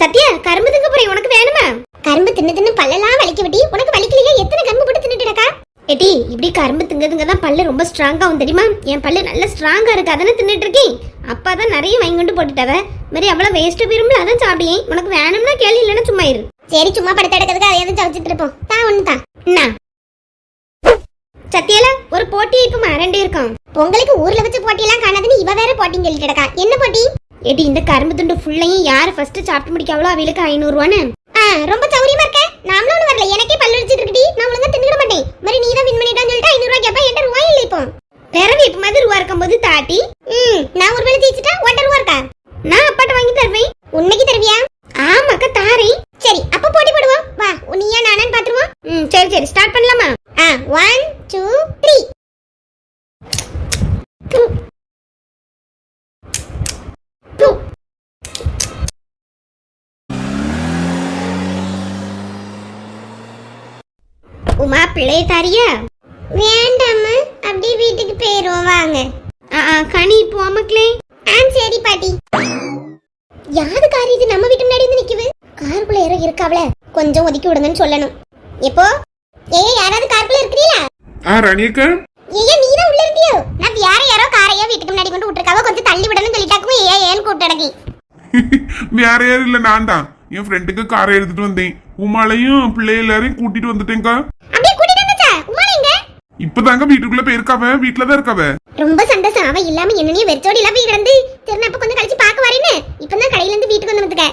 சத்யா கரும்பு திங்க போறேன். உனக்கு வேணுமா? கரும்பு தின்னு தின்னு பல்லெல்லாம் வலிக்க விட்டி உனக்கு வலிக்கலையா? எத்தனை கரும்பு போட்டு தின்னுட்டுடக்கா? எட்டி இப்படி கரும்பு திங்கதுங்க தான் பல்லு ரொம்ப ஸ்ட்ராங்காகும் தெரியுமா? என் பல்லு நல்ல ஸ்ட்ராங்கா இருக்கு அதானே தின்னுட்டு இருக்கேன் அப்பா தான் நிறைய வாங்கி கொண்டு போட்டுட்டவ. மாதிரி அவ்வளோ வேஸ்ட்டு விரும்பல அதான் சாப்பிடியேன் உனக்கு வேணும்னா கேள்வி இல்லைன்னா சும்மா இரு. சரி சும்மா படுத்து எடுக்கிறதுக்கு அதை எதுவும் சமைச்சிட்டு இருப்போம். தான் ஒன்று தான் என்ன சத்தியால ஒரு போட்டி இப்ப ரெண்டு இருக்கும். பொங்கலுக்கு ஊர்ல வச்ச போட்டியெல்லாம் காணாதுன்னு இவ வேற போட்டின்னு சொல்லிட்டு இருக்கா என்ன போட்டி? ஏடி இந்த கரும்பு துண்டு ஃபுல்லையும் யார் ஃபர்ஸ்ட் சாப்பிட்டு முடிக்காவளோ அவளுக்கு ஐநூறு ரொம்ப சௌரியமா இருக்க. நாமளும் ஒன்று வரல. எனக்கே பல்லு அடிச்சிட்டு இருக்கடி. நான் ஒழுங்கா தின்னுட மாட்டேன். மாதிரி நீ தான் வின் பண்ணிட்டான்னு சொல்லிட்டு ஐநூறு ரூபாய் கேப்பா என்கிட்ட ரூபாய் இல்லை இப்போ. பிறவி இப்போ மாதிரி ரூபா இருக்கும்போது தாட்டி ம் நான் ஒரு வேலை ஜெயிச்சிட்டா ஒன்றரை ரூபா இருக்கா? நான் அப்பாட்ட வாங்கி தருவேன். உன்னைக்கு தருவியா? ஆமாக்கா தாரி சரி அப்ப போட்டி போடுவோம். வா நீயா நானான்னு பாத்துருவோம். ம் சரி சரி. ஸ்டார்ட் பண்ணலாமா? ஆ ஒன் டூ த்ரீ உமா பிள்ளை தாரியா? வேண்டாம்மா அப்படியே வீட்டுக்கு போயிருவோம் வாங்க. ஆ கனி இப்போ அமக்களே ஆ சரி பாட்டி. யாது கார் இது? நம்ம வீட்டு முன்னாடி வந்து நிக்குது. காருக்குள்ள யாரோ இருக்காவல கொஞ்சம் ஒதுக்கி விடுங்கன்னு சொல்லணும். எப்போ? ஏய் யாராவது காருக்குள்ள இருக்கிறீங்களா ஆ ரணியக்கா. ஏய்யா நீ தான் உள்ள இருந்தியோ? நான் வேற யாரோ காரையோ வீட்டுக்கு முன்னாடி கொண்டு விட்டுருக்காவோ? கொஞ்சம் தள்ளி விடணும்னு சொல்லிட்டாக்கும் ஏன் ஏன்னு கூப்பிட்டு அடக்கி வேற யாரும் இல்ல நான் தான். என் ஃப்ரெண்டுக்கு காரை எடுத்துட்டு வந்தேன். உமாலையும் பிள்ளை எல்லாரையும் கூட்டிட்டு வந்துட்டேன்க்கா. அப்படியே கூட்டிட்டு வந்துச்சா உமா எங்க இப்பதாங்க வீட்டுக்குள்ள போயிருக்காவ? வீட்டுல தான் இருக்காவ? ரொம்ப சந்தோஷம் அவ இல்லாம என்னனையும் வெறிச்சோடி எல்லாம் போய் கிடந்து திருநப்ப கொஞ்சம் கழிச்சு பார்க்க வரேன்னு. இப்பதான் கடையில இருந்து வீட்டுக்கு வந்து வந்துக்க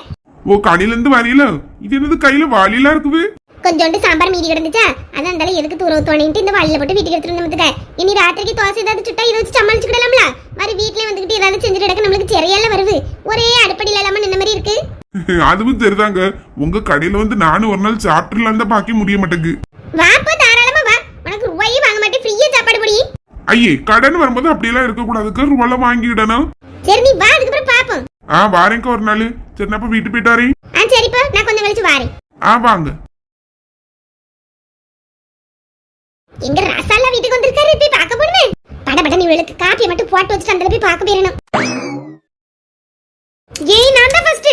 ஓ கடையில இருந்து வரையில இது என்னது கையில வாலிலாம் இருக்குது? கொஞ்சோண்டு சாம்பார் மீதி கிடந்துச்சா? அதான் இருந்தாலும் எதுக்கு தூர தோணிட்டு இந்த வழியில போட்டு வீட்டுக்கு எடுத்துட்டு வந்து வந்துக்க இனி ராத்திரிக்கு தோசை ஏதாவது சுட்டா இதை வச்சு சமாளிச்சுக்கிடலாம்ல மாதிரி வீட்லயே வந்துகிட்டு ஏதாவது செஞ்சுட்டு கிடக்க நம்மளுக்கு சிறையெல்லாம் வருது. ஒரே அடுப்படியில இல்லாம நின்ன மாதிரி இருக்கு. அதுவும் சரிதாங்க. உங்க கடையில வந்து நானும் ஒரு நாள் சாப்பிட்டுலாம் தான் பாக்கி முடிய மாட்டேங்குது. வாப்பா தாராளமா வா உனக்கு ரூபாயே வாங்க மாட்டேன் ஃப்ரீயா சாப்பாடு பொடி ஐயே கடன் வரும்போது அப்படியெல்லாம் இருக்க கூடாதுக்கு ரூபாய் வாங்கிடணும். சரி நீ வா அதுக்கப்புறம் பாப்போம். ஆ வாரேங்க ஒரு நாள். சரி நான் அப்ப வீட்டு போயிட்டாரே. ஆ சரிப்பா நான் கொஞ்சம் கழிச்சு வாரேன். ஆ வாங்க. எங்க ரசாலா வீட்டுக்கு வந்திருக்காரு போய் பார்க்க போடுமே பட பட நீ இவளுக்கு காப்பியை மட்டும் போட்டு வச்சுட்டு அந்த போய் பார்க்க போயிடணும். ஏய் நான் தான் ஃபர்ஸ்ட்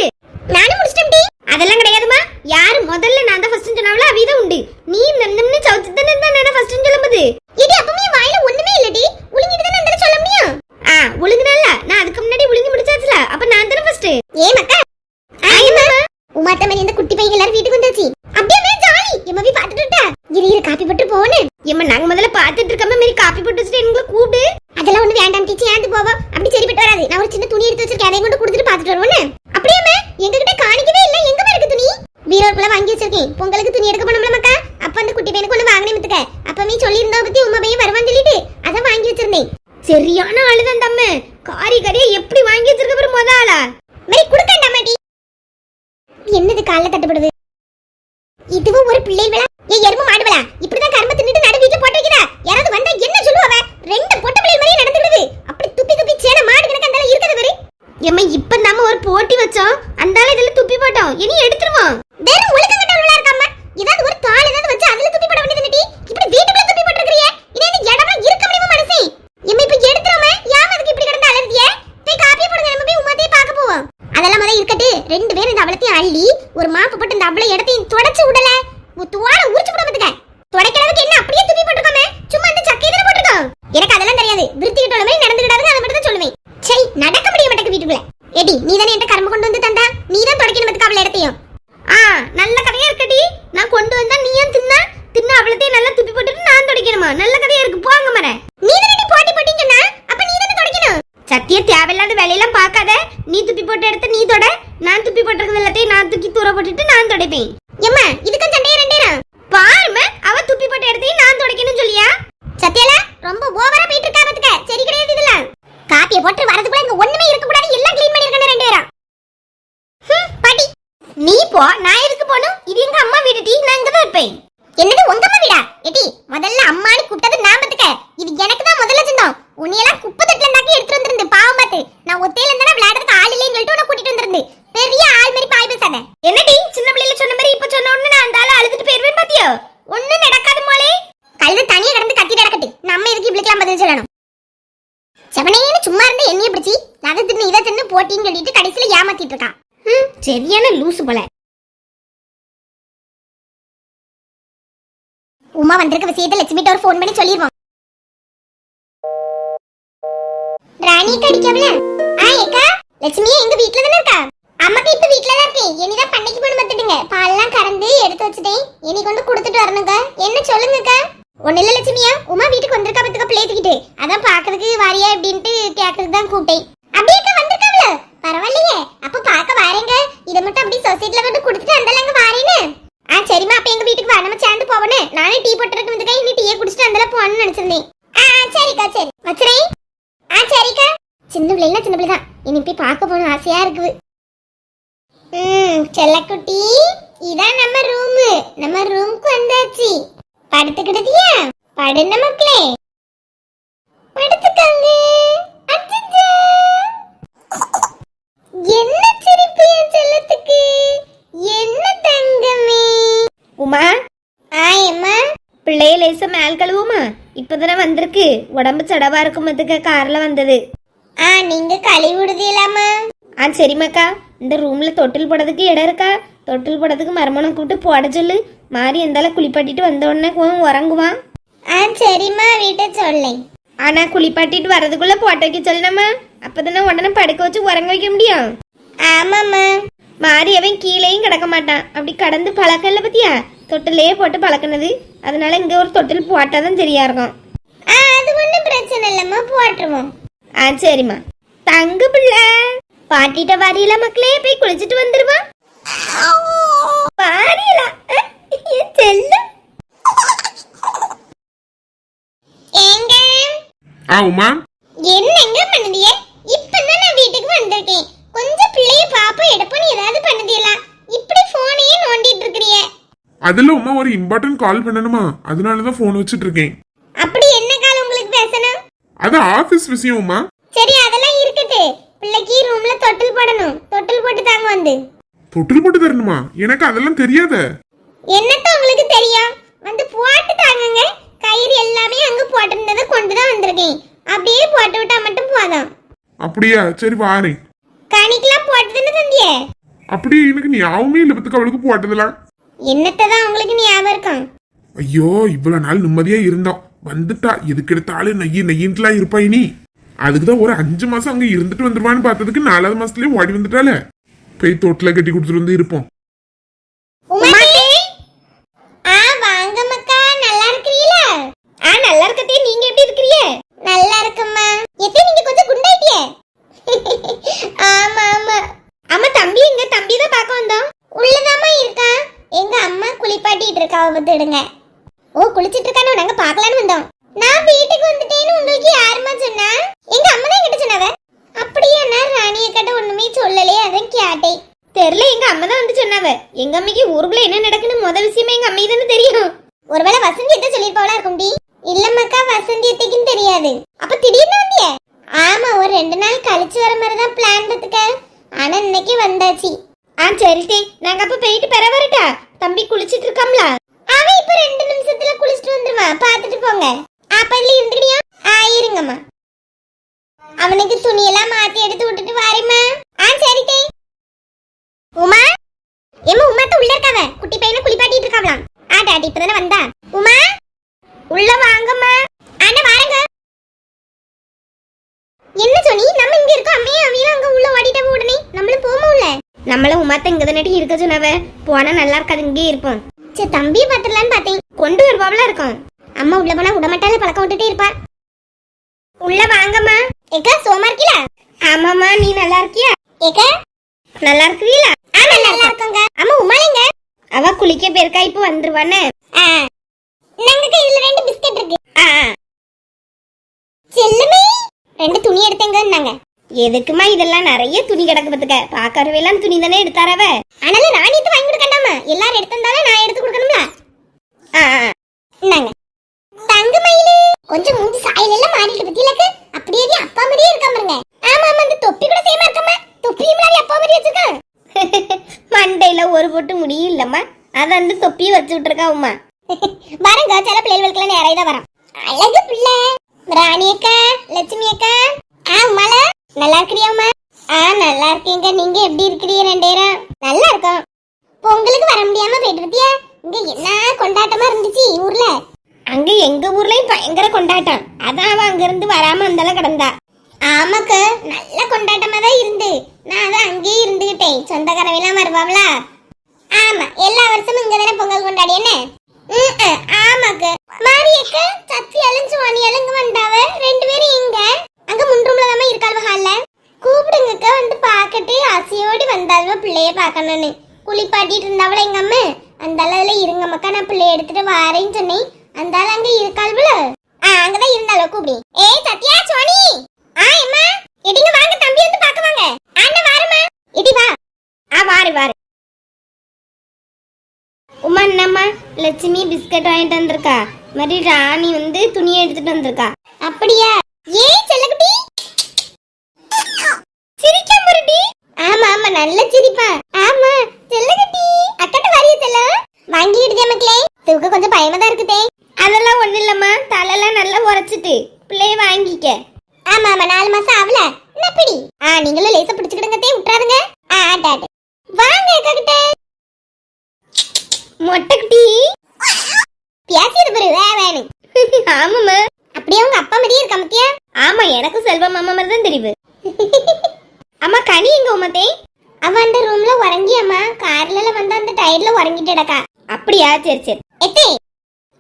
நானும் முடிச்சிட்டேன் டி அதெல்லாம் கிடையாதுமா யாரு முதல்ல நான் தான் ஃபர்ஸ்ட் சொன்னாவளோ அவிதான் உண்டு. நீ நன்னம்னு சவுத்து தானே நான் ஃபர்ஸ்ட் சொல்லும்போது இது அப்பமே வாயில ஒண்ணுமே இல்லடி உளுங்கிட்டு தானே அந்த சொல்ல முடியும் ஆ உளுங்குனல்ல நான் அதுக்கு முன்னாடி உளுங்கி முடிச்சாச்சுல அப்ப நான் தானே ஃபர்ஸ்ட் ஏ மக்கா ஆயம்மா உமாத்த மாதிரி இந்த குட்டி பையன் எல்லாரும் வீட்டுக்கு வந்தாச்சு அப்படியே ஜாலி எம்ம போய் பார்த்துட்டு விட்டா இரு இரு காப்பி போட்டு போகணும் எம்ம நாங்க முதல்ல பார்த்துட்டு இருக்கோம் மாதிரி காப்பி போட்டு வச்சுட்டு எங்களை கூப்பிடு அதெல்லாம் ஒண்ணு வேண்டாம் டீச்சர் ஏந்து போவோம் அப்படி சரிப்பட்டு வராது நான் ஒரு சின்ன துணி எடுத்து வச்சிருக்கேன் அதை கொண்டு கொடுத்துட்டு பார்த்துட்டு வருவோம் அப்படியே எங்க கிட்ட காணிக்கவே இல்ல எங்க இருக்கு துணி பீரோக்குள்ள வாங்கி வச்சிருக்கேன் பொங்கலுக்கு துணி எடுக்க போனோம்ல மக்கா? அப்ப அந்த குட்டி பையனுக்கு ஒண்ணு வாங்கினே வித்துக்க அப்பவே சொல்லியிருந்தா பத்தி உமா பையன் வருவான்னு சொல்லிட்டு அதான் வாங்கி வச்சிருந்தேன். சரியான ஆளுதான் தம்ம. காரி காரியா எப்படி வாங்கி வச்சிருக்க பாரு முத ஆளா? மாதிரி கொடுக்கண்டா மாட்டி. என்னது கால்ல தட்டுப்படுது? இதுவும் ஒரு பிள்ளை விழா ஏ எருமை மாடு விழா இப்படிதான் கரும்பு தின்னுட்டு நடு வீட்டுல போட்டு வைக்கிறா யாராவது வந்தா என்ன சொல்லுவாவ ரெண்டு பொட்ட பிள்ளை மாதிரி நடந்துடுது அப்படி துப்பி துப்பி சேன மாடு கிடக்க அந்த இருக்குது பாரு. எம்மா இப்ப நாம ஒரு போட்டி வச்சோம். அந்த இதுல துப்பி போட்டோம். இனி எடுத்துருவோம் வெறும் ஒழுக்க கட்டவளா இருக்காம ஏதாவது ஒரு தாள் ஏதாவது வச்சு அதுல துப்பி போட வேண்டியது நடி இப்படி வீட்டுக்குள்ள துப்பி போட்டுருக்கிறியே இனி இந்த இடமா இருக்க முடியுமா மனசே எம்மா இப்ப எடுத்துறோமே யாம அதுக்கு இப்படி கிடந்து அலறியே போய் காப்பி போடுங்க நம்ம போய் உமாத்தையே பார்க்க போவோம் அதெல்லாம் முதல்ல இருக்கட்டு ரெண்டு பேரும் இந்த அவளத்தையும் அள்ளி ஒரு மாப்பு போட்டு இந்த அவளை இடத்தையும் தொடச்சு விடல துவார உரிச்சு விட பத்துக்க துடைக்கிறதுக்கு என்ன அப்படியே துப்பி போட்டுருக்கோமே சும்மா அந்த சக்கையை தானே போட்டுருக்கோம் எனக்கு அதெல்லாம் தெரியாது விருத்திக்கிட்ட மாதிரி நடந்துக்கிடாதுங்க அதை மட்டும் தான் சொல்லுவேன் சை நடக்க முடிய மாட்டேங்க வீட்டுக்குள்ள ஏடி நீ தானே என்கிட்ட கரும்பு கொண்டு வந்து தந்தா நீ தான் தொடக்கணும் பத்துக்க அவளை இடத்தையும் ஆ நல்ல கதையா இருக்கடி நான் கொண்டு வந்தா நீ ஏன் தின்னா தின்னா அவளத்தையும் நல்லா துப்பி போட்டுட்டு நான் துடைக்கணுமா நல்ல கதையா இருக்கு போங்க மர நீ தானே போட்டி போட்டீங்கன்னா அப்ப நீ தானே துடைக்கணும் சத்திய தேவையில்லாத வேலையெல்லாம் பார்க்காத நீ துப்பி போட்டு எடுத்து நீ தொட நான் துப்பி போட்டிருக்கிறது எல்லாத்தையும் நான் தூக்கி தூர போட்டுட்டு நான் துடைப்பேன் எம்மா இதுக்கும் சண்டையா ரெண்டேரா பாருமா அவ துப்பி போட்டு எடுத்தையும் நான் துடைக்கணும் சொல்லியா சத்யால ரொம்ப ஓவரா போயிட்டு இருக்கா பாத்துக்க. சரி கிடையாது இதெல்லாம். காப்பிய போட்டு வரதுக்குள்ள இங்க ஒண்ணுமே இருக்க கூடாது எல்லாம் க்ளீன் பண்ணி இருக்கணும் ரெண்டு பேரும். பாட்டி. நீ போ நான் எதுக்கு போனும் இது எங்க அம்மா வீடு டீ. நான் இங்க தான் இருப்பேன். என்னது உங்க அம்மா வீடா? எட்டி முதல்ல அம்மானு கூப்பிட்டது நான் பத்துக்க. இது எனக்கு தான் முதல்ல சிந்தம் உன்னையெல்லாம் குப்பை தட்டுல இருந்தாக்கி எடுத்துட்டு வந்திருந்து பாவம் பார்த்து நான் ஒத்தையில இருந்தா விளையாடுறதுக்கு ஆள் இல்லைன்னு சொல்லிட்டு உன்ன கூட்டிட்டு வந்திருந்து. பெரிய ஆள் மாதிரி பாய் பேசாத. என்னடி சின்ன பிள்ளைல சொன்ன மாதிரி இப்ப சொன்ன உடனே நான் அந்த ஆள் அழுதுட்டு போயிருவேன் பாத்தியோ? ஒண்ணு நடக்காது கழுத தனியா கிடந்து கத்திட்டு கிடக்கட்டு. நம்ம எதுக்கு இப்படிக்கெல்லாம் பதில் சொல்லணும்? செவனேன்னு சும்மா இருந்து என்னைய பிடிச்சி அதை தின்னு இதை தின்னு போட்டின்னு சொல்லிட்டு கடைசியில ஏமாத்திட்டு இருக்கான். ம், சரியான லூசு போல. உமா வந்திருக்க விஷயத்தை லட்சுமிட்ட ஒரு ஃபோன் பண்ணி சொல்லிடுவோம் ராணி கடிக்கவல ஆ ஏக்கா லட்சுமி எங்க வீட்ல தானே இருக்கா? அம்மாக்கு இப்ப வீட்ல தான் இருக்கேன் இனிதான் பண்ணைக்கு போன பார்த்துடுங்க பால்லாம் கறந்து எடுத்து வச்சுட்டேன். இனி கொண்டு கொடுத்துட்டு வரணுங்க. என்ன சொல்லுங்கக்கா? ஒன்றும் இல்ல லட்சுமியா உமா வீட்டுக்கு வந்திருக்கா பத்துக்க பிள்ளைத்துக்கிட்டு அதான் பார்க்கறதுக்கு வாரியா அப்படின்ட்டு கேட்கறதுக்கு தான் கூப்பிட்டேன். அப்படியே அக்கா பரவாயில்லையே. அப்ப பார்க்க வாரேங்க. இதை மட்டும் அப்படியே சொசைட்டில கொண்டு கொடுத்துட்டு அந்தலங்க வாரேன்னு. ஆ சரிம்மா. அப்ப எங்க வீட்டுக்கு வா. நம்ம சேர்ந்து போவனே நானே டீ போட்டுருக்கு வந்துக்கா இனி டீயை குடிச்சிட்டு அந்தல போகணும்னு நினைச்சிருந்தேன். ஆ சரிக்கா சரி. வச்சுறேன். ஆ சரிக்கா. சின்ன பிள்ளைல சின்ன பிள்ளை தான் இனி போய் பார்க்க போகணும். ஆசையா இருக்குது. ம் செல்லக்குட்டி. இதான் நம்ம ரூமு நம்ம ரூமுக்கு வந்தாச்சு. படுத்துக்கிட்டதியா? படுன மக்களே. படுத்துக்கங்க. என்ன சிரிப்பு என் செல்லத்துக்கு? என்ன தங்கமே. உமா. ஆ எம்மா. பிள்ளைய லேசா மேல் கழுவுமா? இப்பதானே வந்திருக்கு. உடம்பு சடவா இருக்கும் கார்ல வந்தது. ஆ நீங்க கழுவி விடுதீலாமா ஆ சரிம்மாக்கா. இந்த ரூம்ல தொட்டில் போடுறதுக்கு இடம் இருக்கா? தொட்டில் போடுறதுக்கு மருமனை கூப்பிட்டு போட சொல்லு. மாறி எந்தால குளிப்பாட்டிட்டு வந்த உடனே உறங்குவான் ஆ சரிம்மா வீட்டை சொல்லேன். ஆனா குளிப்பாட்டிட்டு வர்றதுக்குள்ள போட்டு வைக்க சொல்லணுமா? அப்பதானே உடனே படுக்க வச்சு உறங்க வைக்க முடியும். ஆமாம்மா. மாறி அவன் கீழேயும் கிடக்க மாட்டான். அப்படி கடந்து பழக்கல பத்தியா? தொட்டிலே போட்டு பழக்கினது. அதனால இங்க ஒரு தொட்டில் போட்டாதான் சரியா இருக்கும். ஆ அது ஒன்றும் பிரச்சனை இல்லைம்மா போட்டுருவோம். ஆ சரிம்மா. தங்க பிள்ளை. பாட்டிட்ட வாரியல மக்களே போய் குளிச்சிட்டு வந்துருவா. வாரியலா செல்லம். ஏங்க? ஆ உமா. என்னங்க பண்ணுதிய? இப்பதான் நான் வீட்டுக்கு வந்திருக்கேன். கொஞ்சம் பிள்ளைய பாப்போம் எடுப்போம் ஏதாவது பண்ணுதியலா? இப்படி போனையே நோண்டிட்டு இருக்கிறிய. அதுல உமா ஒரு இம்பார்ட்டன்ட் கால் பண்ணணுமா? அதனால தான் வச்சுட்டு இருக்கேன் அப்படி என்ன காலம் உங்களுக்கு பேசணும்? அது ஆபீஸ் விஷயம் உமா. சரி அதெல்லாம் இருக்கட்டு பிள்ளைக்கு ரூம்ல தொட்டில் போடணும். தொட்டில் போட்டு தாங்க வந்து. தொட்டில் போட்டு தரணுமா? எனக்கு அதெல்லாம் தெரியாத. என்னத்த உங்களுக்கு தெரியும்? வந்து போட்டு தாங்கங்க. கயிறு எல்லாமே அங்க போட்டிருந்ததை கொண்டு தான் வந்திருக்கேன். அப்படியே போட்டு விட்டா மட்டும் போதும். அப்படியா? சரி வாரேன் கணிக்கெல்லாம் போட்டு தானே தந்தியே? அப்படி எனக்கு ஞாபகமே இல்லை பத்துக்கு அவளுக்கு போட்டதெல்லாம். என்னத்தை தான் உங்களுக்கு ஞாபகம் இருக்கும்? ஐயோ இவ்வளவு நாள் நிம்மதியா இருந்தோம் வந்துட்டா. எதுக்கு எடுத்தாலும் நெய்யி நெய்யின்ட்டுலாம் இருப்பா இனி. அதுக்கு தான் ஒரு அஞ்சு மாசம் அங்க இருந்துட்டு வந்துருவான்னு பார்த்ததுக்கு நாலாவது மாசத்துலயே ஓடி வந்துட்டால. போய் தொட்டில கட்டி கொடுத்துட்டு வந்து இருப்போம். உமாட்டி! நல்லா நல்லா நீங்க நல்லா இருக்கம்மா. நீங்க கொஞ்சம் ஆமா ஆமா. அம்மா தம்பி பார்க்க வந்தோம். இருக்கா? எங்க அம்மா ஓ குளிச்சிட்டு இருக்கானு? நாங்க பார்க்கலான்னு வந்தோம். நான் வீட்டுக்கு வந்துட்டேன்னு உங்களுக்கு யாருமா சொன்னா எங்க அம்மா தான் என்கிட்ட சொன்னாவ அப்படியே நான் ராணிய கிட்ட ஒண்ணுமே சொல்லலையே அதான் கேட்டேன் தெரியல எங்க அம்மா தான் வந்து சொன்னாவ எங்க அம்மைக்கு ஊருக்குள்ள என்ன நடக்குன்னு முத விஷயமே எங்க அம்மைக்கு தானே தெரியும். ஒருவேளை வசந்தி எத்த சொல்லிருப்பாவளா இருக்கும் டி இல்லம்மாக்கா வசந்தி எத்தைக்கும் தெரியாது. அப்ப திடீர்னு வந்திய? ஆமா ஒரு ரெண்டு நாள் கழிச்சு வர மாதிரி தான் பிளான் பார்த்துக்க ஆனா இன்னைக்கு வந்தாச்சு. ஆ சரி நாங்க அப்ப போயிட்டு பெற வரட்டா? தம்பி குளிச்சிட்டு இருக்காம்ல. அவன் இப்ப ரெண்டு நிமிஷத்துல குளிச்சுட்டு வந்துருவான் பாத்துட்டு போங்க. அப்ப இதுல இருந்துக்கிறியா ஆ இருங்கம்மா. அவனுக்கு துணியெல்லாம் மாத்தி எடுத்து விட்டுட்டு வாரிம்மா. ஆ சரி உமா? ஏமா உமா தான் உள்ள இருக்காவ குட்டி பையனை குளிப்பாட்டிட்டு இருக்காவலாம் ஆ டாடி இப்பதானே வந்தா. உமா? உள்ள வாங்கம்மா. ஆனா வாருங்க. என்ன சொன்னி? நம்ம இங்க இருக்கோம். அம்மையும் அவையும் அங்க உள்ள ஓடிட்ட உடனே. நம்மளும் போமா உள்ள நம்மள உமாத்த இங்க தானே இருக்க சொன்னவ? போனா நல்லா இருக்காது இங்கே இருப்போம். சரி தம்பியை பாத்துடலான்னு பார்த்தேன். கொண்டு வருவாப்ல இருக்கும். அம்மா உள்ள போனா விடமாட்டால பழக்கம் விட்டுட்டே இருப்பா. உள்ள வாங்கம்மா. ஏக்கா சோமா இருக்கீல ஆமாம்மா நீ நல்லா இருக்கியா? ஏக்கா நல்லா இருக்கிறீங்களா ஆமா அம்மா உமாலிங்க அவ குளிக்க பேருக்கா இப்ப வந்துருவானே நாங்க இதுல ரெண்டு பிஸ்கட் இருக்கு. செல்லுமே. ரெண்டு துணி எடுத்தேங்கன்னாங்க எதுக்குமா இதெல்லாம் நிறைய துணி கிடக்கு பத்துக்க பாக்கறவே எல்லாம் துணி தானே எடுத்தாரவ ஆனால எடுத்து வாங்கி கொடுக்கண்டாமா? எல்லாரும் எடுத்திருந்தாலும் நான் எடுத்து கொடுக்கணும்ல? நாங்க ஆ. தங்க மயிலு. கொஞ்சம் மூஞ்சி சாயல் எல்லாம் மாறிட்டு பத்தியலக்கு. அப்படியே அப்பா மாதிரியே இருக்கா பாருங்க. ஆமா ஆமா அந்த தொப்பி கூட சேமா இருக்கம்மா தொப்பியும் மாதிரி அப்பா மாதிரி வச்சிருக்கான் மண்டையில ஒரு பொட்டு முடியும் இல்லம்மா அத அந்த தொப்பியை வச்சு விட்டுருக்கா உமா வரங்க சில பிள்ளைகளுக்கெல்லாம் நிறைய தான் வரும். அழகு பிள்ளை. ராணி அக்கா லட்சுமி அக்கா. ஆ உமால. நல்லா இருக்கிறியா உமா? ஆ நல்லா இருக்கேங்க. நீங்க எப்படி இருக்கிறீங்க ரெண்டேரம் நல்லா இருக்கோம். பொங்கலுக்கு வர முடியாம போயிட்டு இங்க என்ன கொண்டாட்டமா இருந்துச்சு ஊர்ல? அங்க எங்க ஊர்லயும் பயங்கர கொண்டாட்டம். அதான் அவ அங்க இருந்து வராம அந்தால கிடந்தா. ஆமாக்கு நல்ல கொண்டாட்டமா தான் இருந்து. நான் அதான் அங்கேயே இருந்துகிட்டேன். சொந்தக்காரவெல்லாம் வருவாங்களா ஆமா எல்லா வருஷமும் இங்க தானே பொங்கல் கொண்டாடி என்ன? ஆமாக்கு. மாரியக்க சத்தி அழிஞ்சு வாணி அழுங்க வந்தாவ? ரெண்டு பேரும் இங்க. அங்க முன்ரூம்ல தான் இருக்காள் ஹால்ல கூப்பிடுங்கக்க வந்து பாக்கட்டு ஆசையோடு வந்தாள்வ பிள்ளைய பார்க்கணும்னு. குளிப்பாட்டிட்டு இருந்தாவள எங்க அம்மா? அந்த அளவுல இருங்க மக்கா நான் பிள்ளைய எடுத்துட்டு வாரேன்னு சொன்னேன். அந்த ஆள் அங்க இருக்காள்வல ஆ அங்கதான் இருந்தாளோ கூப்பிடி. ஏய் சத்யா சோனி! ஆ அம்மா இடிங்க வாங்க தம்பி வந்து பாக்க வாங்க. ஆண்ட வாரமா இடி வா. ஆ வாரு வாரு. உமா என்னம்மா? லட்சுமி பிஸ்கட் வாங்கிட்டு வந்திருக்கா. மாதிரி ராணி வந்து துணியை எடுத்துட்டு வந்திருக்கா. அப்படியா? ஏய் செல்லக்குட்டி. சிரிக்க முருடி. ஆமா ஆமா நல்ல சிரிப்பா. ஆமா செல்லக்குட்டி. அக்கட்ட வரிய செல்ல. வாங்கிடுதே மக்களே. தூக்க கொஞ்சம் பயமா தான் இருக்குதே. அதெல்லாம் ஒண்ணு இல்லம்மா. தலையெல்லாம் நல்லா உரைச்சிட்டு. பிள்ளைய வாங்கிக்க. ஆமா ஆமா நாலு மாசம் ஆகல. பிடி? ஆ நீங்களும் லேசா பிடிச்சுக்கிடுங்க தே விட்டுறாதுங்க ஆ ஆட்டாட்டு வாங்க அக்கா கிட்ட. மொட்டைக்குட்டி. பேசியது பாரு வே வேணும் ஆமாம்மா. அப்படியே உங்க அப்பா மாதிரியே இருக்கா மத்தியா ஆமா எனக்கும் செல்வ மாமா மாதிரி தான் தெரியுது. அம்மா கனி எங்க உமத்தே அந்த ரூம்ல உறங்கியம்மா. கார்ல வந்து அந்த டயர்ல உறங்கிட்டடக்கா. அப்படியா சரி சரி. எத்தே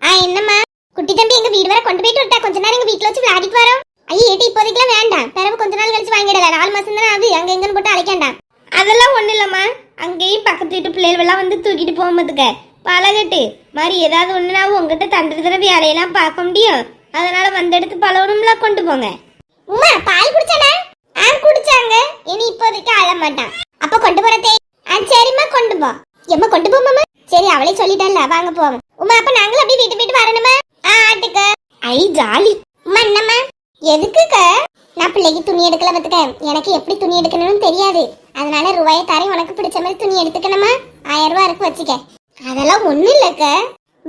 ஆ என்னம்மா? குட்டி தம்பி எங்க வீடு வரை கொண்டு போயிட்டு விட்டா கொஞ்ச நேரம் எங்க வீட்ல வச்சு விளையாடிட்டு வரோம். ஐயோ ஏட்டி இப்போதைக்குலாம் வேண்டாம். பிறகு கொஞ்ச நாள் கழிச்சு வாங்கிடலாம். நாலு மாசம் தானே அது அங்க எங்கன்னு போட்டு அழைக்கண்டாம். அதெல்லாம் ஒண்ணு இல்லம்மா. அங்கேயும் பக்கத்து வீட்டு பிள்ளைகள் எல்லாம் வந்து தூக்கிட்டு போகும்போதுக்க பழகட்டு. மாதிரி ஏதாவது ஒண்ணுனா உங்ககிட்ட தண்டை தடவை வேலையெல்லாம் பார்க்க முடியும். அதனால வந்து எடுத்து பழகணும்ல கொண்டு போங்க. உமா பால் குடிச்சானா? ஆ குடிச்சாங்க. இனி இப்போதைக்கு அழ மாட்டான். அப்ப கொண்டு போறதே ஆ சரிம்மா கொண்டு போ. எம்மா கொண்டு போ மாமா. சரி அவளே சொல்லிட்டல்ல வாங்க போவோம். உமா அப்ப நாங்களும் அப்படியே வீட்டு வீட்டு வரணுமா? ஆ ஆட்டுக்கு. ஐ ஜாலி. அம்மா என்னம்மா? எதுக்குக்க? நான் பிள்ளைக்கு துணி எடுக்கல பத்துக்க எனக்கு எப்படி துணி எடுக்கணும்னு தெரியாது. அதனால ரூபாயை தரேன் உனக்கு பிடிச்ச மாதிரி துணி எடுத்துக்கணுமா? ஆயிரம் ரூபாய் இருக்கு வச்சுக்க. அதெல்லாம் ஒண்ணும் இல்லக்க.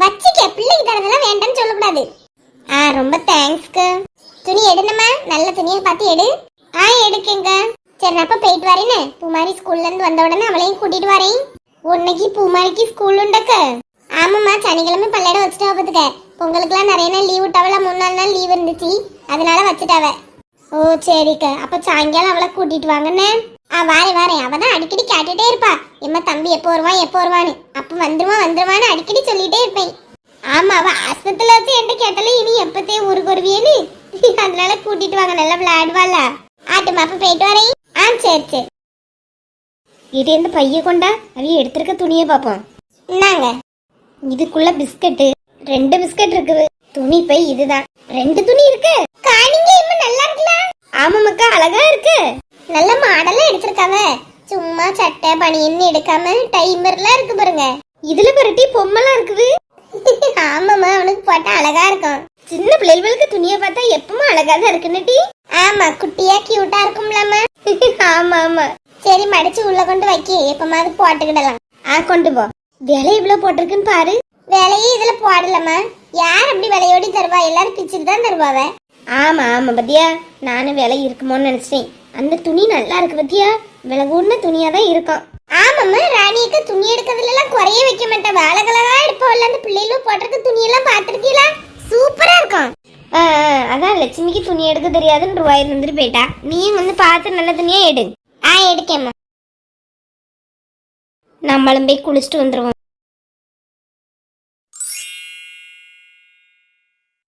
வச்சுக்க பிள்ளைக்கு தரதெல்லாம் வேண்டாம்னு சொல்லக்கூடாது. ஆ ரொம்ப தேங்க்ஸ்க்கு துணி எடுனம்மா? நல்ல துணியை பார்த்து எடு. ஆ எடுக்கங்க. சரி நான் அப்ப போயிட்டு வரேன்னு பூமாரி ஸ்கூல்ல இருந்து வந்த உடனே அவளையும் கூட்டிட்டு வரேன். உன்னைக்கு பூமாரிக்கு ஸ்கூல் உண்டக்க. ஆமாம்மா சனிக்கிழமை பள்ளியிடம் வச்சுட்டா பார்த்துக்க. பொங்கலுக்குலாம் நிறைய நாள் லீவ் விட்டாவல மூணு நாள் நாள் லீவ் இருந்துச்சு. அதனால வச்சுட்டாவ. ஓ சரிக்க. அப்போ சாயங்காலம் அவளை கூட்டிட்டு வாங்கண்ணே. ஆ வாரேன் வாரேன் அவ தான் அடிக்கடி கேட்டுட்டே இருப்பா. எம்மா தம்பி எப்போ வருவான் எப்போ வருவான்னு. அப்ப வந்துருவான் வந்துருவான்னு அடிக்கடி சொல்லிட்டே இருப்பேன். ஆமா அவ ஆஸ்பத்திரியில வச்சு என்கிட்ட கேட்டாலும் இனி எப்பத்தே ஊருக்கு வருவியேன்னு? அதனால கூட்டிட்டு வாங்க நல்லா விளையாடுவாள? ஆட்டு மாப்பா போயிட்டு வரேன். ஆ சரி சரி. இது எந்த பைய கொண்டா அவைய எடுத்திருக்க துணியை பார்ப்போம். இந்தாங்க. இதுக்குள்ள பிஸ்கட்டு. ரெண்டு பிஸ்கட் இருக்குது. துணி பை இதுதான். ரெண்டு துணி இருக்கு. காணிங்க இம்மா நல்லா இருக்குல்ல? ஆமாமக்கா அழகா இருக்கு. நல்ல மாடலா எடுத்திருக்காவ சும்மா சட்டை பனியன்னு எடுக்காம டைமர்லாம் இருக்கு பாருங்க. இதுல பரட்டி பொம்மைலாம் இருக்குது. ஆமாமா அவனுக்கு போட்டா அழகா இருக்கும். சின்ன பிள்ளைகளுக்கு துணியை பார்த்தா எப்பவும் அழகா தான் இருக்குன்னு டி? ஆமா குட்டியா கியூட்டா இருக்கும்லாமா ஆமா ஆமா. சரி மடிச்சு உள்ள கொண்டு வைக்க எப்பமாவது போட்டுக்கிடலாம். ஆ கொண்டு போ. விலை இவ்வளவு போட்டிருக்குன்னு பாரு. விலையே இதுல போடலம்மா. யார் அப்படி விலையோடி தருவா? எல்லாரும் பிச்சுட்டு தான் தருவாவ. ஆமா ஆமா பத்தியா? நானும் விலை இருக்குமோன்னு நினைச்சேன் அந்த துணி நல்லா இருக்கு பத்தியா? விலகூர்ன துணியா தான் இருக்கும். ஆமாம்மா ராணிக்கு துணி எடுக்கிறதுல எல்லாம் குறைய வைக்க மாட்டேன். வேலைகளா எடுப்போம்ல அந்த பிள்ளைகளும் போட்டிருக்க துணியெல்லாம் பார்த்துருக்கீங்களா சூப்பரா இருக்கும். ஆ, ஆ, அதான் லட்சுமிக்கு துணி எடுக்க தெரியாதுன்னு ரூபாய் இருந்துட்டு போயிட்டா. நீயும் வந்து பார்த்து நல்ல துணியா எடு. ஆ எடுக்கேம்மா. நம்மளும் போய் குளிச்சுட்டு வந்துருவோம்.